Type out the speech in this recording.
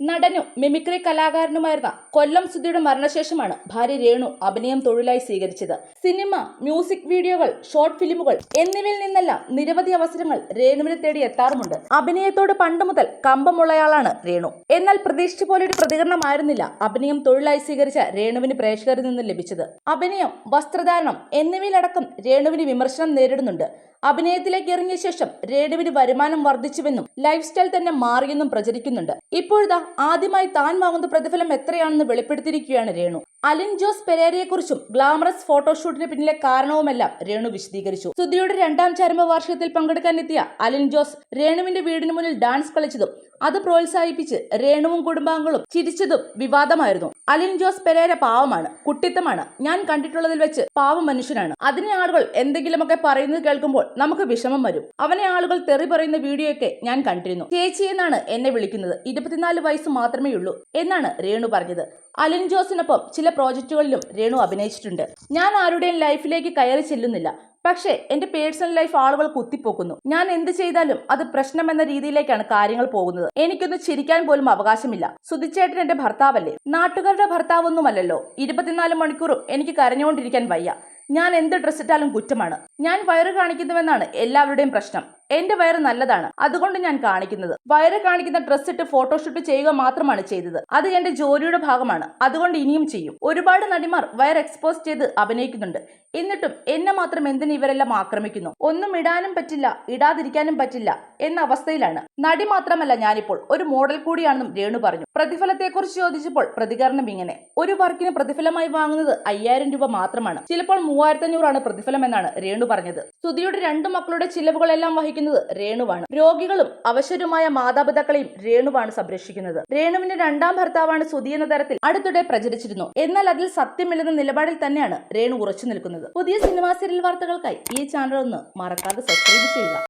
നടനും മിമിക്രി കലാകാരനുമായിരുന്ന കൊല്ലം സുധിയുടെ മരണശേഷമാണ് ഭാര്യ രേണു അഭിനയം തൊഴിലായി സ്വീകരിച്ചത്. സിനിമ മ്യൂസിക് വീഡിയോകൾ ഷോർട്ട് ഫിലിമുകൾ എന്നിവയിൽ നിന്നെല്ലാം നിരവധി അവസരങ്ങൾ രേണുവിനെ തേടി എത്താറുമുണ്ട്. അഭിനയത്തോട് പണ്ട് മുതൽ കമ്പമുള്ളയാളാണ് രേണു. എന്നാൽ പ്രതീക്ഷിച്ച പോലെ ഒരു പ്രതികരണമായിരുന്നില്ല അഭിനയം തൊഴിലായി സ്വീകരിച്ച രേണുവിന് പ്രേക്ഷകരിൽ നിന്ന് ലഭിച്ചത്. അഭിനയം വസ്ത്രധാരണം എന്നിവയിലടക്കം രേണുവിന് വിമർശനം നേരിടുന്നുണ്ട്. അഭിനയത്തിലേക്ക് ഇറങ്ങിയ ശേഷം രേണുവിന് വരുമാനം വർദ്ധിച്ചുവെന്നും ലൈഫ് സ്റ്റൈൽ തന്നെ മാറിയെന്നും പ്രചരിക്കുന്നുണ്ട്. ഇപ്പോഴിതാ ആദ്യമായി താൻ വാങ്ങുന്ന പ്രതിഫലം എത്രയാണെന്ന് വെളിപ്പെടുത്തിയിരിക്കുകയാണ് രേണു. അലിൻ ജോസ് പെരേരയെക്കുറിച്ചും ഗ്ലാമറസ് ഫോട്ടോഷൂട്ടിന് പിന്നിലെ കാരണവുമെല്ലാം രേണു വിശദീകരിച്ചു. സുധിയുടെ രണ്ടാം ചരമ വാർഷികത്തിൽ പങ്കെടുക്കാനെത്തിയ അലിൻ ജോസ് രേണുവിന്റെ വീടിന് മുന്നിൽ ഡാൻസ് കളിച്ചതും അത് പ്രോത്സാഹിപ്പിച്ച് രേണുവും കുടുംബാംഗങ്ങളും ചിരിച്ചതും വിവാദമായിരുന്നു. അലിൻ ജോസ് പെരേര പാവമാണ് കുട്ടിത്തമാണ്. ഞാൻ കണ്ടിട്ടുള്ളതിൽ വെച്ച് പാവ മനുഷ്യനാണ്. അതിനെ ആളുകൾ എന്തെങ്കിലുമൊക്കെ പറയുന്നത് കേൾക്കുമ്പോൾ നമുക്ക് വിഷമം വരും. അവനെ ആളുകൾ തെറി പറയുന്ന വീഡിയോയൊക്കെ ഞാൻ കണ്ടിരുന്നു. ചേച്ചി എന്നാണ് എന്നെ വിളിക്കുന്നത്. ഇരുപത്തിനാല് വയസ്സ് മാത്രമേ ഉള്ളൂ എന്നാണ് രേണു പറഞ്ഞത്. അലിൻ ജോസിനൊപ്പം ചില പ്രോജക്റ്റുകളിലും രേണു അഭിനയിച്ചിട്ടുണ്ട്. ഞാൻ ആരുടെയും ലൈഫിലേക്ക് കയറി ചെല്ലുന്നില്ല. പക്ഷേ എന്റെ പേഴ്സണൽ ലൈഫ് ആളുകൾ കുത്തിപ്പോക്കുന്നു. ഞാൻ എന്ത് ചെയ്താലും അത് പ്രശ്നമെന്ന രീതിയിലേക്കാണ് കാര്യങ്ങൾ പോകുന്നത്. എനിക്കൊന്ന് ചിരിക്കാൻ പോലും അവകാശമില്ല. സുധിച്ചേട്ടൻ എന്റെ ഭർത്താവല്ലേ? നാട്ടുകാരുടെ ഭർത്താവൊന്നുമല്ലല്ലോ. ഇരുപത്തിനാല് മണിക്കൂറും എനിക്ക് കരഞ്ഞുകൊണ്ടിരിക്കാൻ വയ്യ. ഞാൻ എന്ത് ഡ്രസ്സിട്ടാലും കുറ്റമാണ്. ഞാൻ വയറ് കാണിക്കുന്നുവെന്നാണ് എല്ലാവരുടെയും പ്രശ്നം. എന്റെ വയറ് നല്ലതാണ്. അതുകൊണ്ട് ഞാൻ കാണിക്കുന്നത്. വയറ് കാണിക്കുന്ന ഡ്രസ് ഇട്ട് ഫോട്ടോഷൂട്ട് ചെയ്യുക മാത്രമാണ് ചെയ്തത്. അത് എന്റെ ജോലിയുടെ ഭാഗമാണ്. അതുകൊണ്ട് ഇനിയും ചെയ്യും. ഒരുപാട് നടിമാർ വയർ എക്സ്പോസ് ചെയ്ത് അഭിനയിക്കുന്നുണ്ട്. എന്നിട്ടും എന്നെ മാത്രം എന്തിന് ഇവരെല്ലാം ആക്രമിക്കുന്നു? ഒന്നും ഇടാനും പറ്റില്ല ഇടാതിരിക്കാനും പറ്റില്ല എന്ന അവസ്ഥയിലാണ്. നടി മാത്രമല്ല ഞാനിപ്പോൾ. ഒരു മോഡൽ കൂടിയാണെന്നും രേണു പറഞ്ഞു. പ്രതിഫലത്തെക്കുറിച്ച് ചോദിച്ചപ്പോൾ പ്രതികരണം ഇങ്ങനെ. ഒരു വർക്കിന് പ്രതിഫലമായി വാങ്ങുന്നത് അയ്യായിരം രൂപ മാത്രമാണ്. ചിലപ്പോൾ മൂവായിരത്തി അഞ്ഞൂറാണ് പ്രതിഫലം എന്നാണ് രേണു പറഞ്ഞത്. സ്തുതിയുടെ രണ്ടു മക്കളുടെ ചിലവുകളെല്ലാം വഹിക്കുന്നത് രേണുവാണ്. രോഗികളും അവശരുമായ മാതാപിതാക്കളെയും രേണുവാണ് സംരക്ഷിക്കുന്നത്. രേണുവിന്റെ രണ്ടാം ഭർത്താവാണ് സുധി എന്ന തരത്തിൽ അടുത്തിടെ പ്രചരിച്ചിരുന്നു. എന്നാൽ അതിൽ സത്യമില്ലെന്ന നിലപാടിൽ തന്നെയാണ് രേണു ഉറച്ചു നിൽക്കുന്നത്. പുതിയ സിനിമാ സീരിയൽ വാർത്തകൾക്കായി ഈ ചാനൽ ഒന്ന് മറക്കാതെ സബ്സ്ക്രൈബ് ചെയ്യുക.